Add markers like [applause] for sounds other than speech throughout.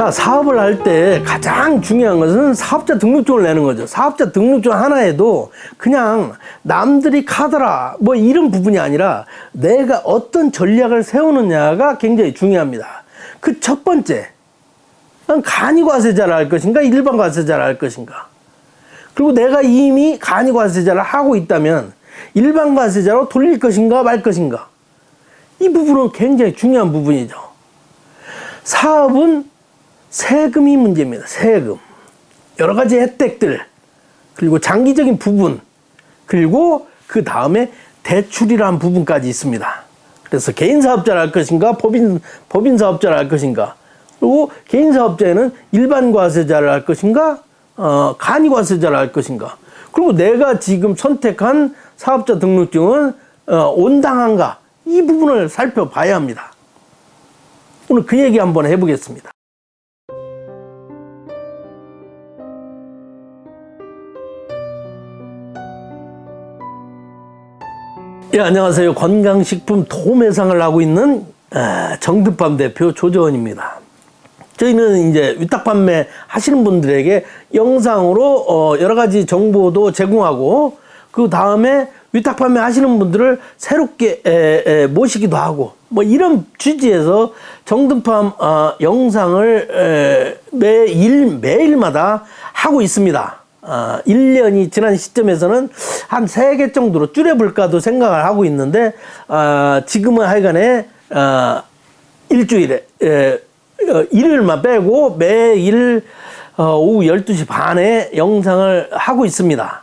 자, 사업을 할 때 가장 중요한 것은 사업자 등록증을 내는 거죠. 사업자 등록증 하나에도 그냥 남들이 카더라 뭐 이런 부분이 아니라 내가 어떤 전략을 세우느냐가 굉장히 중요합니다. 그 첫 번째, 난 간이 과세자를 할 것인가 일반 과세자를 할 것인가. 그리고 내가 이미 간이 과세자를 하고 있다면 일반 과세자로 돌릴 것인가 말 것인가. 이 부분은 굉장히 중요한 부분이죠. 사업은 세금이 문제입니다. 세금. 여러 가지 혜택들, 그리고 장기적인 부분, 그리고 그 다음에 대출이라는 부분까지 있습니다. 그래서 개인 사업자를 할 것인가, 법인, 법인 사업자를 할 것인가, 그리고 개인 사업자에는 일반 과세자를 할 것인가, 어, 간이 과세자를 할 것인가, 그리고 내가 지금 선택한 사업자 등록증은 어, 온당한가, 이 부분을 살펴봐야 합니다. 오늘 그 얘기 한번 해보겠습니다. 예, 안녕하세요. 건강식품 도매상을 하고 있는 아, 정득밤 대표 조재원입니다. 저희는 이제 위탁 판매 하시는 분들에게 영상으로 어, 여러 가지 정보도 제공하고 그 다음에 위탁 판매 하시는 분들을 새롭게 모시기도 하고 뭐 이런 취지에서 정등팜 어, 영상을 에, 매일 매일마다 하고 있습니다. 어, 1년이 지난 시점에서는 한세개 정도로 줄여볼까도 생각을 하고 있는데 어, 지금은 하여간에 어, 일주일에 에, 어, 일요일만 빼고 매일 어, 오후 12시 반에 영상을 하고 있습니다.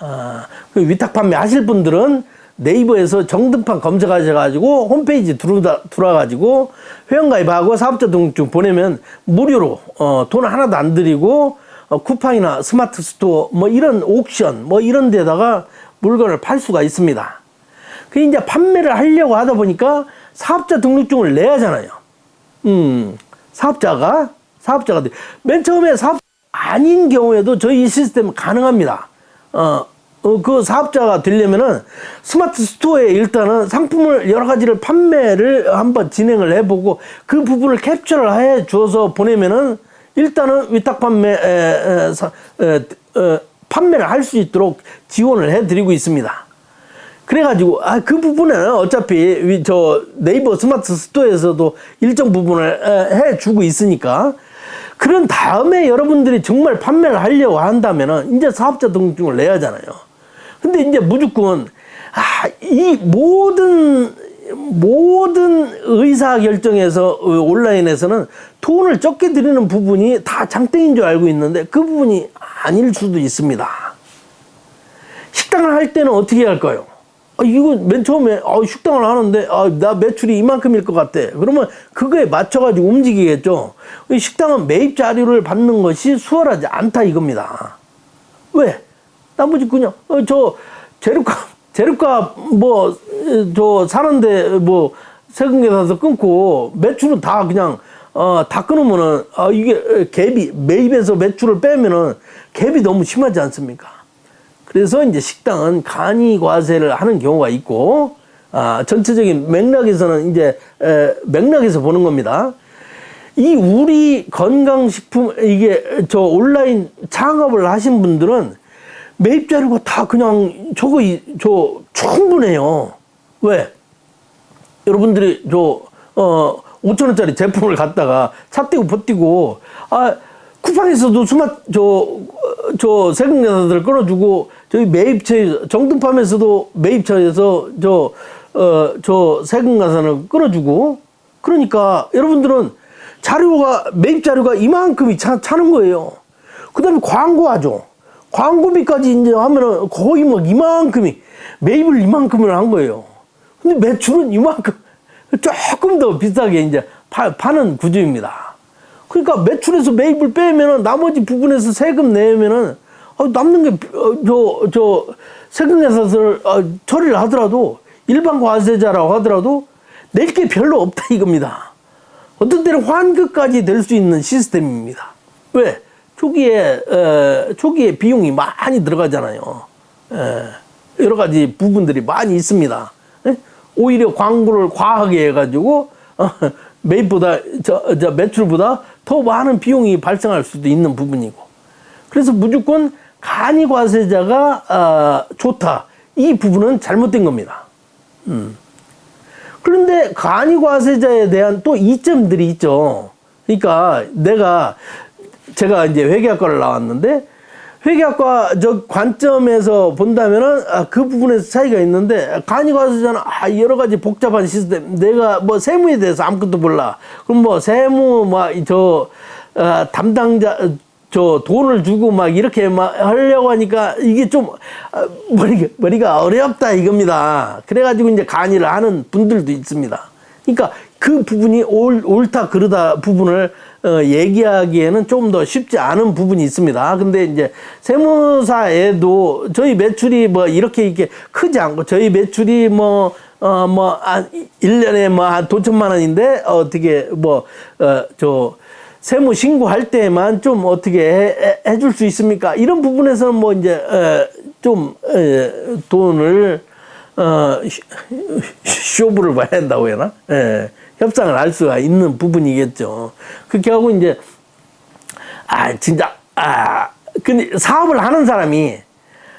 어, 그 위탁 판매 하실 분들은 네이버에서 정등판 검색하셔가지고 홈페이지 들어가, 들어와가지고 회원가입하고 사업자 등록증 보내면 무료로 어, 돈 하나도 안 들이고 어, 쿠팡이나 스마트 스토어 뭐 이런 옥션 뭐 이런 데다가 물건을 팔 수가 있습니다. 그 이제 판매를 하려고 하다 보니까 사업자 등록증을 내야 하잖아요. 음, 사업자가 사업자가 돼. 맨 처음에 사업 아닌 경우에도 저희 시스템은 가능합니다. 어, 어, 그 사업자가 되려면은 스마트 스토어에 일단은 상품을 여러 가지를 판매를 한번 진행을 해보고 그 부분을 캡처를 해 줘서 보내면은 일단은 위탁 판매 에, 에, 사, 에, 에, 판매를 할 수 있도록 지원을 해드리고 있습니다. 그래가지고 아 그 부분은 어차피 위- 저 네이버 스마트 스토어에서도 일정 부분을 에, 해주고 있으니까 그런 다음에 여러분들이 정말 판매를 하려고 한다면은 이제 사업자 등록증을 내야 하잖아요. 근데 이제 무조건 아 이 모든 모든 의사 결정에서 어, 온라인에서는 돈을 적게 드리는 부분이 다 장땡인 줄 알고 있는데 그 부분이 아닐 수도 있습니다. 식당을 할 때는 어떻게 할까요? 아, 이거 맨 처음에 아, 식당을 하는데 아, 나 매출이 이만큼일 것 같아. 그러면 그거에 맞춰가지고 움직이겠죠. 이 식당은 매입 자료를 받는 것이 수월하지 않다 이겁니다. 왜? 나머지 그냥 어, 저 재료값 재료값 뭐 저 사는데 뭐 세금 계산서 끊고 매출은 다 그냥 어 다 끊으면은 아 이게 갭이 매입에서 매출을 빼면은 갭이 너무 심하지 않습니까? 그래서 이제 식당은 간이 과세를 하는 경우가 있고 아 전체적인 맥락에서는 이제 에, 맥락에서 보는 겁니다. 이 우리 건강식품 이게 저 온라인 창업을 하신 분들은 매입 자료가 다 그냥 저거 이- 저 충분해요. 왜? 여러분들이 저어 5천 원짜리 제품을 갖다가 차 떼고 버티고 아 쿠팡에서도 수마 저저 세금 계산서를 끊어주고 저희 매입처 정등팜에서도 매입처에서 저 어 저 세금 계산을 끊어주고 그러니까 여러분들은 자료가 매입 자료가 이만큼이 차, 차는 거예요. 그다음에 광고하죠. 광고비까지 하면은 거의 뭐 이만큼이 매입을 이만큼을 한 거예요. 근데 매출은 이만큼 조금 더 비싸게 이제 파, 파는 구조입니다. 그러니까 매출에서 매입을 빼면은 나머지 부분에서 세금 내면은 어, 남는 게저저 세금 내서를 어, 처리를 하더라도 일반 과세자라고 하더라도 낼 게 별로 없다 이겁니다. 어떤 때는 환급까지 될 수 있는 시스템입니다. 왜? 초기에 에, 초기에 비용이 많이 들어가잖아요. 에, 여러 가지 부분들이 많이 있습니다. 에? 오히려 광고를 과하게 해가지고 어, 매입보다 저, 저 매출보다 더 많은 비용이 발생할 수도 있는 부분이고. 그래서 무조건 간이 과세자가 아, 좋다. 이 부분은 잘못된 겁니다. 음. 그런데 간이 과세자에 대한 또 이점들이 있죠. 그러니까 내가 제가 이제 회계학과를 나왔는데 회계학과 저 관점에서 본다면은 아, 그 부분에서 차이가 있는데 간이 과세자는 아 여러 가지 복잡한 시스템 내가 뭐 세무에 대해서 아무것도 몰라 그럼 뭐 세무 막저 어, 담당자 저 돈을 주고 막 이렇게 막 하려고 하니까 이게 좀 아, 머리가 머리가 어렵다 이겁니다. 그래가지고 이제 간이를 하는 분들도 있습니다. 그러니까 그 부분이 옳, 옳다 그르다 부분을 어, 얘기하기에는 좀 더 쉽지 않은 부분이 있습니다. 근데 이제 세무사에도 저희 매출이 뭐 이렇게 이렇게 크지 않고 저희 매출이 뭐 어, 뭐, 한, 1년에 뭐, 한 도천만 원인데, 어떻게, 뭐, 어, 저, 세무 신고할 때만 좀 어떻게 해, 줄 수 있습니까? 이런 부분에서는 뭐, 이제, 어, 좀, 에, 돈을, 어, 쇼- 쇼부를 봐야 한다고 해야 하나? 예, 협상을 할 수가 있는 부분이겠죠. 그렇게 하고 이제, 아, 진짜, 아, 근데 사업을 하는 사람이,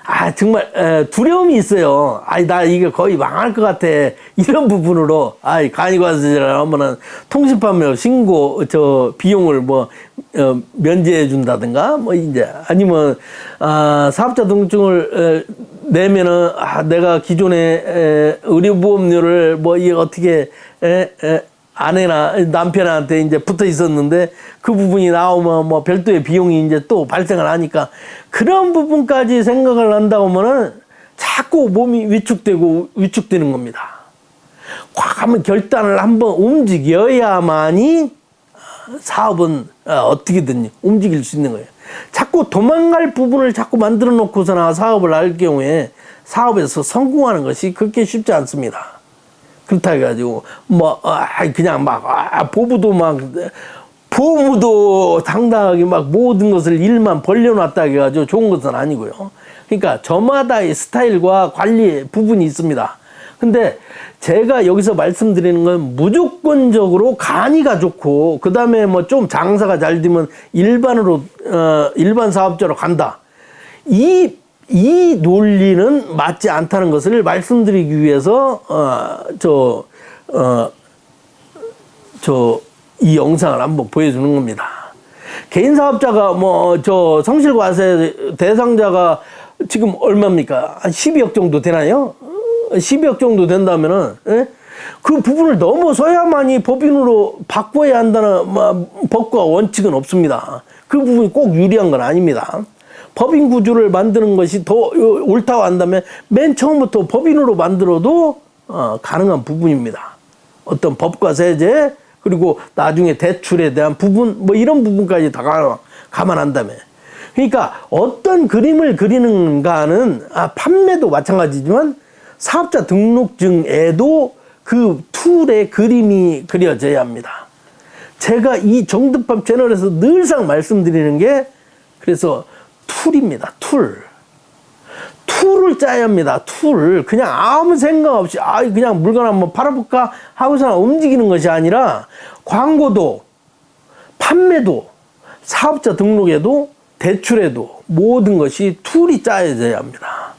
아, 정말, 에, 두려움이 있어요. 아이, 나 이게 거의 망할 것 같아. [laughs] 이런 부분으로, 아이, 간이과세자를 하면은 통신판매 신고, 저, 비용을 뭐, 어, 면제해 준다든가, 뭐, 이제, 아니면, 아, 사업자 등록증을, 에, 내면은, 아, 내가 기존에, 에, 의료보험료를 뭐, 이 어떻게, 에, 에, 아내나 남편한테 이제 붙어 있었는데 그 부분이 나오면 뭐 별도의 비용이 이제 또 발생을 하니까 그런 부분까지 생각을 한다고 하면은 자꾸 몸이 위축되고 위축되는 겁니다. 꽉 하면 결단을 한번 움직여야만이 사업은 어, 어떻게든 움직일 수 있는 거예요. 자꾸 도망갈 부분을 자꾸 만들어 놓고서나 사업을 할 경우에 사업에서 성공하는 것이 그렇게 쉽지 않습니다. 그렇다 해가지고 뭐 아, 그냥 막 아, 보부도 막 보무도 당당하게 막 모든 것을 일만 벌려놨다 해가지고 좋은 것은 아니고요. 그러니까 저마다의 스타일과 관리 부분이 있습니다. 근데 제가 여기서 말씀드리는 건 무조건적으로 간이가 좋고 그 다음에 뭐 좀 장사가 잘 되면 일반으로 어 일반 사업자로 간다. 이 이 논리는 맞지 않다는 것을 말씀드리기 위해서 어저 어 저 이 영상을 한번 보여주는 겁니다. 개인 사업자가 뭐 저 성실과세 대상자가 지금 얼마입니까? 한 12억 정도 되나요? 어, 12억 정도 된다면은 예? 그 부분을 넘어서야만이 법인으로 바꿔야 한다는 뭐, 법과 원칙은 없습니다. 그 부분이 꼭 유리한 건 아닙니다. 법인 구조를 만드는 것이 더 옳다고 한다면 맨 처음부터 법인으로 만들어도 어, 가능한 부분입니다. 어떤 법과 세제 그리고 나중에 대출에 대한 부분 뭐 이런 부분까지 다 가- 감안한다면 그러니까 어떤 그림을 그리는가는 아, 판매도 마찬가지지만 사업자 등록증에도 그 툴의 그림이 그려져야 합니다. 제가 이 정득밥 채널에서 늘상 말씀드리는 게 그래서 툴입니다. 툴. 툴을 짜야 합니다. 툴. 그냥 아무 생각 없이 아 그냥 물건 한번 팔아볼까 하고서 움직이는 것이 아니라 광고도 판매도 사업자 등록에도 대출에도 모든 것이 툴이 짜여져야 합니다.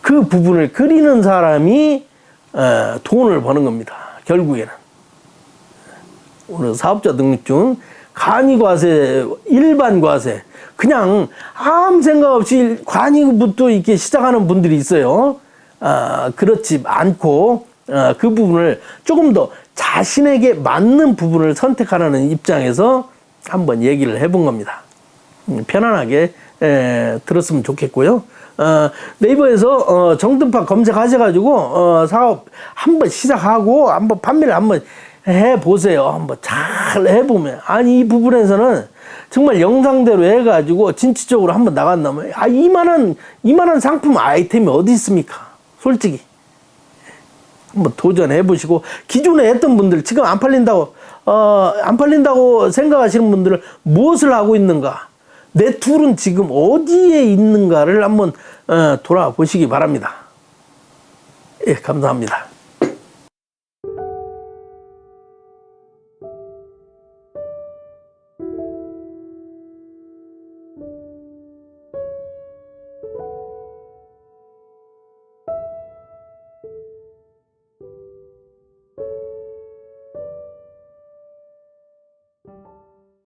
그 부분을 그리는 사람이 어, 돈을 버는 겁니다. 결국에는. 오늘 사업자 등록증 간이 과세, 일반 과세, 그냥 아무 생각 없이 관이부터 이렇게 시작하는 분들이 있어요. 아, 그렇지 않고, 아, 그 부분을 조금 더 자신에게 맞는 부분을 선택하라는 입장에서 한번 얘기를 해본 겁니다. 음, 편안하게 에, 들었으면 좋겠고요. 어, 네이버에서 어, 정등파 검색하셔가지고 어, 사업 한번 시작하고 한번 판매를 한번 해보세요. 한번 잘 해보면 아니 이 부분에서는 정말 영상대로 해가지고 진취적으로 한번 나간다면 아 이만한 이만한 상품 아이템이 어디 있습니까? 솔직히 한번 도전해 보시고 기존에 했던 분들 지금 안 팔린다고 어 안 팔린다고 생각하시는 분들은 무엇을 하고 있는가 내 툴은 지금 어디에 있는가를 한번 어, 돌아보시기 바랍니다. 예, 감사합니다.